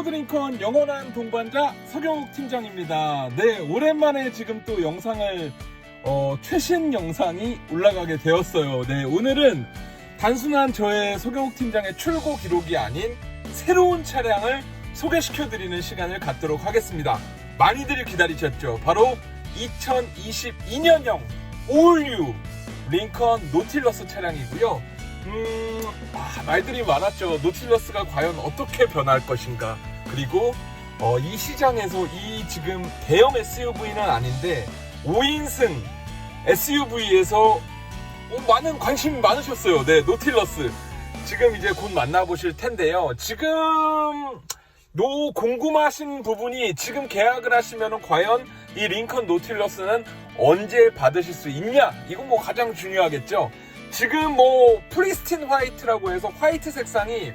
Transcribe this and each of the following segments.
포드링컨 영원한 동반자 서경욱 팀장입니다. 네, 오랜만에 지금 또 영상을 어, 최신 영상이 올라가게 되었어요. 네, 오늘은 단순한 저의 서경욱 팀장의 출고 기록이 아닌 새로운 차량을 소개시켜드리는 시간을 갖도록 하겠습니다. 많이들 기다리셨죠? 바로 2022년형 올뉴 링컨 노틸러스 차량이고요. 음, 아, 말들이 많았죠. 노틸러스가 과연 어떻게 변할 것인가. 그리고 어, 이 시장에서 이 지금 대형 SUV는 아닌데 5인승 SUV에서 많은 관심이 많으셨어요. 네, 노틸러스. 지금 이제 곧 만나보실 텐데요. 지금 노 궁금하신 부분이 지금 계약을 하시면 과연 이 링컨 노틸러스는 언제 받으실 수 있냐? 이건 뭐 가장 중요하겠죠. 지금 뭐 프리스틴 화이트라고 해서 화이트 색상이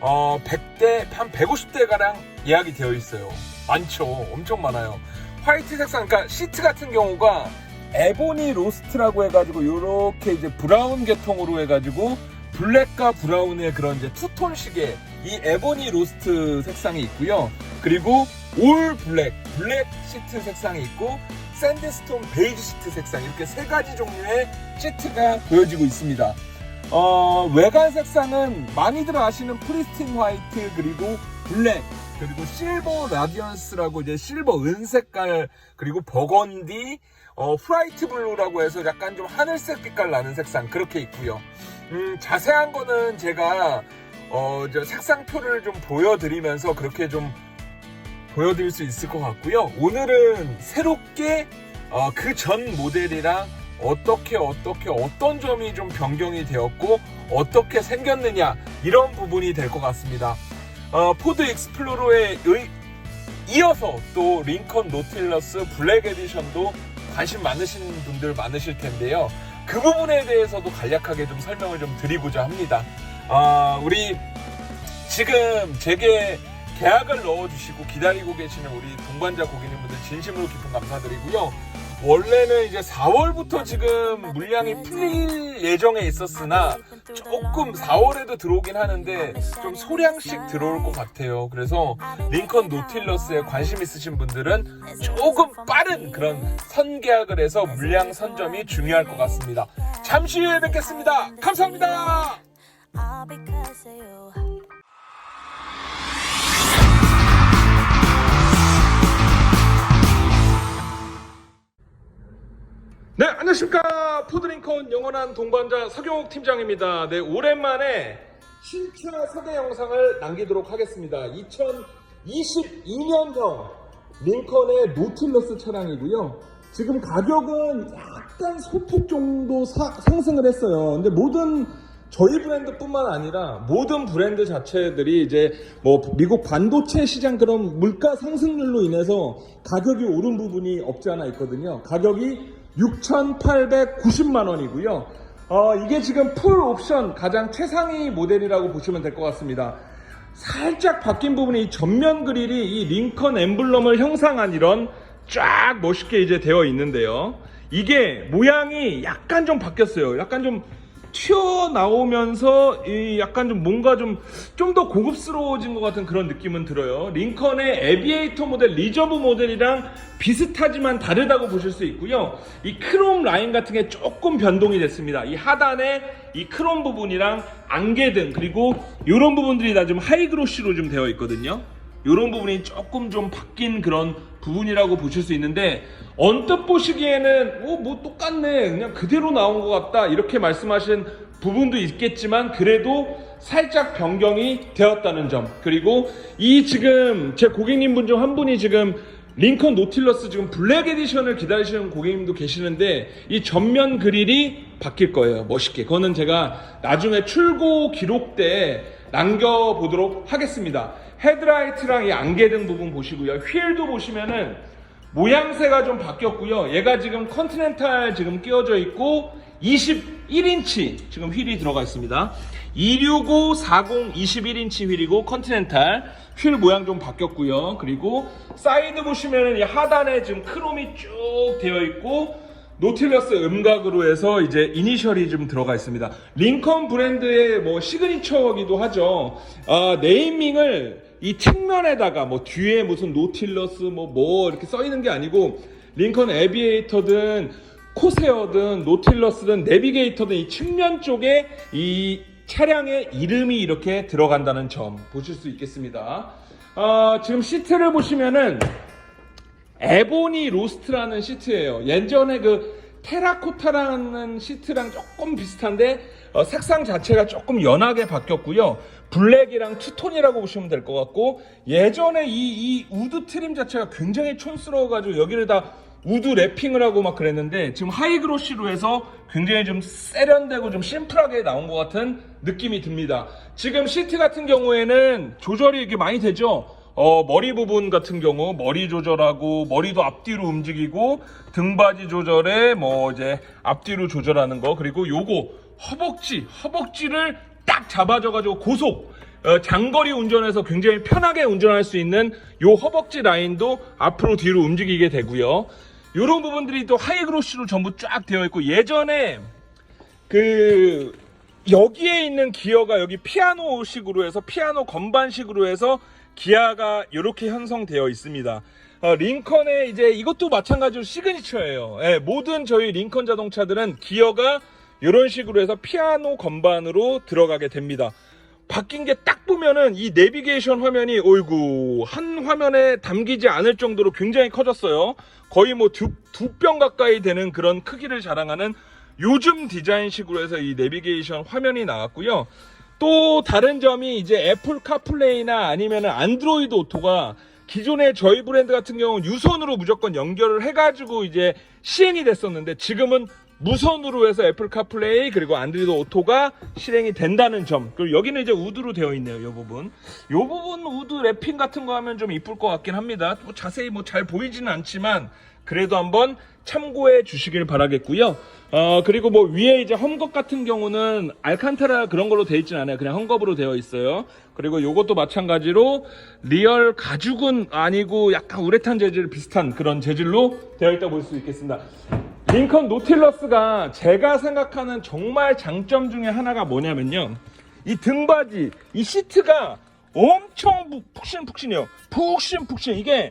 어 100대 한 150대 가량 예약이 되어 있어요. 많죠. 엄청 많아요. 화이트 색상 그러니까 시트 같은 경우가 에보니 로스트라고 해가지고 이렇게 이제 브라운 계통으로 해가지고 블랙과 브라운의 그런 이제 투톤식의 이 에보니 로스트 색상이 있고요. 그리고 올 블랙, 블랙 시트 색상이 있고 샌드스톤 베이지 시트 색상 이렇게 세 가지 종류의 시트가 보여지고 있습니다. 어, 외관 색상은 많이들 아시는 프리스틴 화이트 그리고 블랙 그리고 실버 라디언스라고 이제 실버 은색깔 그리고 버건디 어, 프라이트 블루라고 해서 약간 좀 하늘색 빛깔 나는 색상 그렇게 있고요. 음, 자세한 거는 제가 어, 저 색상표를 좀 보여드리면서 그렇게 좀 보여드릴 수 있을 것 같고요. 오늘은 새롭게 어, 그 전 모델이랑 어떻게 어떻게 어떤 점이 좀 변경이 되었고 어떻게 생겼느냐 이런 부분이 될 것 같습니다. 어, 포드 익스플로러에 의- 이어서 또 링컨 노틸러스 블랙 에디션도 관심 많으신 분들 많으실 텐데요. 그 부분에 대해서도 간략하게 좀 설명을 좀 드리고자 합니다. 아, 우리 지금 제게 계약을 넣어주시고 기다리고 계시는 우리 동반자 고객님분들 진심으로 깊은 감사드리고요. 원래는 이제 4월부터 지금 물량이 풀릴 예정에 있었으나 조금 4월에도 들어오긴 하는데 좀 소량씩 들어올 것 같아요. 그래서 링컨 노틸러스에 관심 있으신 분들은 조금 빠른 그런 선계약을 해서 물량 선점이 중요할 것 같습니다. 잠시 후에 뵙겠습니다. 감사합니다. 안녕하십니까. 포드링컨 영원한 동반자 서경욱 팀장입니다. 네, 오랜만에 신차 소개 영상을 남기도록 하겠습니다. 2022년형 링컨의 노틸러스 차량이고요. 지금 가격은 약간 소폭 정도 사- 상승을 했어요. 근데 모든 저희 브랜드뿐만 아니라 모든 브랜드 자체들이 이제 뭐 미국 반도체 시장 그런 물가 상승률로 인해서 가격이 오른 부분이 없지 않아 있거든요. 가격이 6,890만 원이고요. 어, 이게 지금 풀 옵션 가장 최상위 모델이라고 보시면 될 것 같습니다. 살짝 바뀐 부분이 이 전면 그릴이 이 링컨 엠블럼을 형상한 이런 쫙 멋있게 이제 되어 있는데요. 이게 모양이 약간 좀 바뀌었어요. 약간 좀 튀어나오면서 이 약간 좀 뭔가 좀 좀 더 고급스러워진 것 같은 그런 느낌은 들어요. 링컨의 에비에이터 모델, 리저브 모델이랑 비슷하지만 다르다고 보실 수 있고요. 이 크롬 라인 같은 게 조금 변동이 됐습니다. 이 하단에 이 크롬 부분이랑 안개등 그리고 이런 부분들이 다 좀 하이그로시로 좀 되어 있거든요. 이런 부분이 조금 좀 바뀐 그런 부분이라고 보실 수 있는데 언뜻 보시기에는 오뭐 똑같네. 그냥 그대로 나온 것 같다. 이렇게 말씀하신 부분도 있겠지만 그래도 살짝 변경이 되었다는 점. 그리고 이 지금 제 고객님 분 중 한 분이 지금 링컨 노틸러스 지금 블랙 에디션을 기다리시는 고객님도 계시는데 이 전면 그릴이 바뀔 거예요. 멋있게. 그거는 제가 나중에 출고 기록 때 남겨보도록 하겠습니다 헤드라이트랑 이 안개등 부분 보시고요 휠도 보시면은 모양새가 좀 바뀌었고요 얘가 지금 컨티넨탈 지금 끼워져 있고 21인치 지금 휠이 들어가 있습니다 265, 40, 21인치 휠이고 컨티넨탈 휠 모양 좀 바뀌었고요 그리고 사이드 보시면은 이 하단에 지금 크롬이 쭉 되어 있고 노틸러스 음각으로 해서 이제 이니셜이 좀 들어가 있습니다. 링컨 브랜드의 뭐 시그니처이기도 하죠. 아, 네이밍을 이 측면에다가 뭐 뒤에 무슨 노틸러스 뭐뭐 이렇게 써 있는 게 아니고 링컨 에비에이터든 코세어든 노틸러스든 내비게이터든 이 측면 쪽에 이 차량의 이름이 이렇게 들어간다는 점 보실 수 있겠습니다. 어, 지금 시트를 보시면은 에보니 로스트라는 시트예요. 예전에 그 테라코타라는 시트랑 조금 비슷한데 어, 색상 자체가 조금 연하게 바뀌었고요. 블랙이랑 투톤이라고 보시면 될 것 같고 예전에 이, 이 우드 트림 자체가 굉장히 촌스러워가지고 여기를 다 우드 랩핑을 하고 막 그랬는데 지금 하이그로시로 해서 굉장히 좀 세련되고 좀 심플하게 나온 것 같은 느낌이 듭니다. 지금 시트 같은 경우에는 조절이 이게 많이 되죠. 어, 머리 부분 같은 경우 머리 조절하고 머리도 앞뒤로 움직이고 등받이 조절에 뭐 이제 앞뒤로 조절하는 거 그리고 요거 허벅지 허벅지를 딱 잡아줘가지고 고속 어, 장거리 운전에서 굉장히 편하게 운전할 수 있는 요 허벅지 라인도 앞으로 뒤로 움직이게 되고요. 요런 부분들이 또 하이그로시로 전부 쫙 되어 있고 예전에 그 여기에 있는 기어가 여기 피아노식으로 해서 피아노 건반식으로 해서 기아가 이렇게 형성되어 있습니다. 어, 링컨의 이제 이것도 마찬가지로 시그니처예요. 예, 모든 저희 링컨 자동차들은 기어가 이런 식으로 해서 피아노 건반으로 들어가게 됩니다. 바뀐 게 딱 보면은 이 내비게이션 화면이 어이구 한 화면에 담기지 않을 정도로 굉장히 커졌어요. 거의 뭐뼘 가까이 되는 그런 크기를 자랑하는 요즘 디자인식으로 해서 이 내비게이션 화면이 나왔고요. 또 다른 점이 이제 애플 카플레이나 아니면 안드로이드 오토가 기존의 저희 브랜드 같은 경우는 유선으로 무조건 연결을 해가지고 이제 시행이 됐었는데 지금은 무선으로 해서 애플 카플레이 그리고 안드로이드 오토가 실행이 된다는 점. 그리고 여기는 이제 우드로 되어 있네요 이 부분. 이 부분 우드 랩핑 같은 거 하면 좀 이쁠 것 같긴 합니다. 뭐 자세히 뭐 잘 보이지는 않지만 그래도 한번 참고해 주시길 바라겠고요. 어 그리고 뭐 위에 이제 험겁 같은 경우는 알칸타라 그런 걸로 되어 있진 않아요. 그냥 험겁으로 되어 있어요. 그리고 요것도 마찬가지로 리얼 가죽은 아니고 약간 우레탄 재질 비슷한 그런 재질로 되어 있다고 볼수 있겠습니다 링컨 노틸러스가 제가 생각하는 정말 장점 중에 하나가 뭐냐면요. 이 등받이, 이 시트가 엄청 푹- 푹신푹신해요. 푹신푹신. 이게,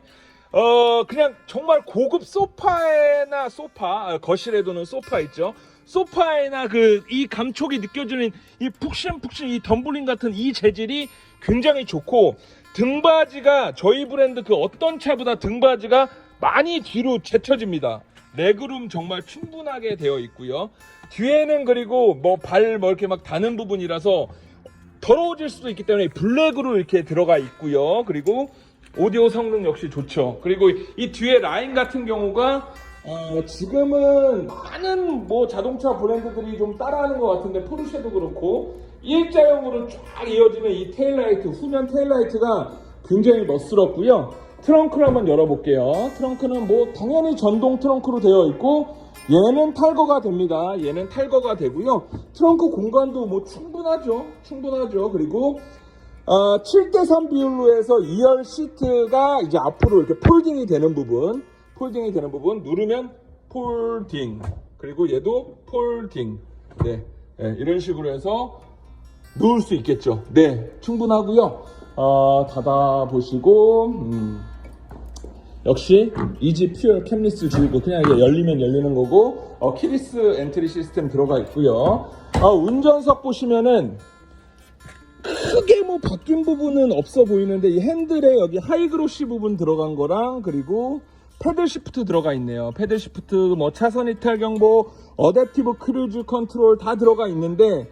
어, 그냥 정말 고급 소파에나 소파, 아, 거실에 두는 소파 있죠. 소파에나 그, 이 감촉이 느껴지는 이 푹신푹신 이 덤블링 같은 이 재질이 굉장히 좋고, 등받이가 저희 브랜드 그 어떤 차보다 등받이가 많이 뒤로 제쳐집니다. 레그룸 정말 충분하게 되어 있고요. 뒤에는 그리고 뭐발뭐 이렇게 막 다는 부분이라서 더러워질 수도 있기 때문에 블랙으로 이렇게 들어가 있고요. 그리고 오디오 성능 역시 좋죠. 그리고 이 뒤에 라인 같은 경우가 어, 지금은 많은 뭐 자동차 브랜드들이 좀 따라하는 것 같은데 포르쉐도 그렇고 일자형으로 쫙 이어지는 이 테일라이트 후면 테일라이트가 굉장히 멋스럽고요. 트렁크를 한번 열어볼게요. 트렁크는 뭐 당연히 전동 트렁크로 되어 있고 얘는 탈거가 됩니다. 얘는 탈거가 되고요. 트렁크 공간도 뭐 충분하죠. 충분하죠. 그리고 어, 7대3 비율로 해서 2열 시트가 이제 앞으로 이렇게 폴딩이 되는 부분, 폴딩이 되는 부분 누르면 폴딩. 그리고 얘도 폴딩. 네, 네, 이런 식으로 해서 누울 수 있겠죠. 네, 충분하고요. 어, 닫아 보시고 음, 역시 이지 퓨어 캠리스 주고 그냥 이게 열리면 열리는 거고 어, 키리스 엔트리 시스템 들어가 있고요. 어, 운전석 보시면은 크게 뭐 바뀐 부분은 없어 보이는데 이 핸들에 여기 하이그로시 부분 들어간 거랑 그리고 패들 시프트 들어가 있네요. 패들 시프트 뭐 차선 이탈 경보, 어댑티브 크루즈 컨트롤 다 들어가 있는데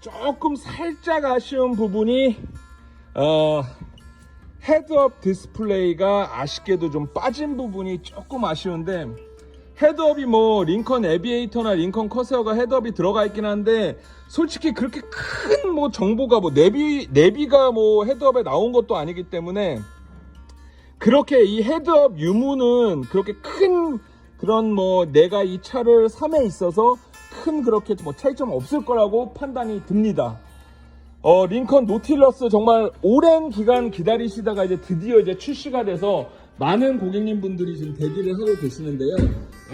조금 살짝 아쉬운 부분이 어 헤드업 디스플레이가 아쉽게도 좀 빠진 부분이 조금 아쉬운데 헤드업이 뭐 링컨 에비에이터나 링컨 커세어가 헤드업이 들어가 있긴 한데 솔직히 그렇게 큰 뭐 정보가 뭐 내비 내비가 뭐 헤드업에 나온 것도 아니기 때문에 그렇게 이 헤드업 유무는 그렇게 큰 그런 뭐 내가 이 차를 삼에 있어서 큰 그렇게 뭐 차이점 없을 거라고 판단이 듭니다. 어, 링컨 노틸러스 정말 오랜 기간 기다리시다가 이제 드디어 이제 출시가 돼서 많은 고객님 분들이 지금 대기를 하고 계시는데요.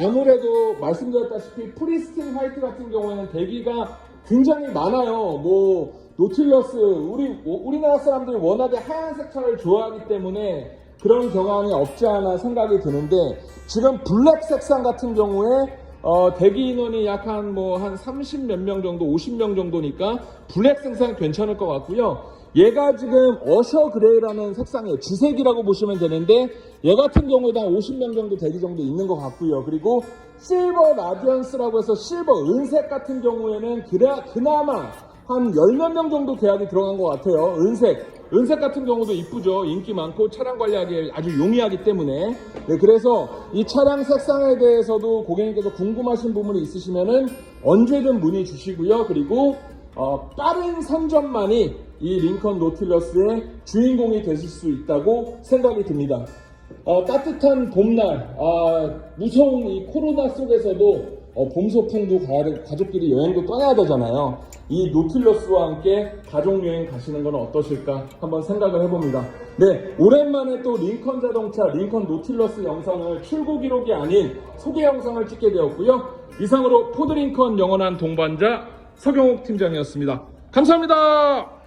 아무래도 말씀드렸다시피 프리스틴 화이트 같은 경우에는 대기가 굉장히 많아요. 뭐 노틸러스 우리 우리나라 사람들이 워낙에 하얀색 차를 좋아하기 때문에 그런 경향이 없지 않아 생각이 드는데 지금 블랙 색상 같은 경우에 어, 대기 인원이 약 한 뭐 한 30 몇 명 정도, 50명 정도니까 블랙 색상 괜찮을 것 같고요. 얘가 지금 어셔 그레이라는 색상이에요. 지색이라고 보시면 되는데 얘 같은 경우에도 한 50명 정도 대기 정도 있는 것 같고요. 그리고 실버 라디언스라고 해서 실버 은색 같은 경우에는 그나, 그나마 한 열 몇 명 정도 계약이 들어간 것 같아요. 은색. 은색 같은 경우도 이쁘죠. 인기 많고 차량 관리하기 아주 용이하기 때문에. 네, 그래서 이 차량 색상에 대해서도 고객님께서 궁금하신 부분이 있으시면은 언제든 문의 주시고요. 그리고 어, 빠른 선점만이 이 링컨 노틸러스의 주인공이 되실 수 있다고 생각이 듭니다. 어, 따뜻한 봄날, 아, 무서운 이 코로나 속에서도 어, 봄 소풍도 가야 되고 가족끼리 여행도 떠나야 되잖아요. 이 노틸러스와 함께 가족 여행 가시는 건 어떠실까 한번 생각을 해봅니다. 네, 오랜만에 또 링컨 자동차, 링컨 노틸러스 영상을 출고 기록이 아닌 소개 영상을 찍게 되었고요. 이상으로 포드 링컨 영원한 동반자 서경욱 팀장이었습니다. 감사합니다.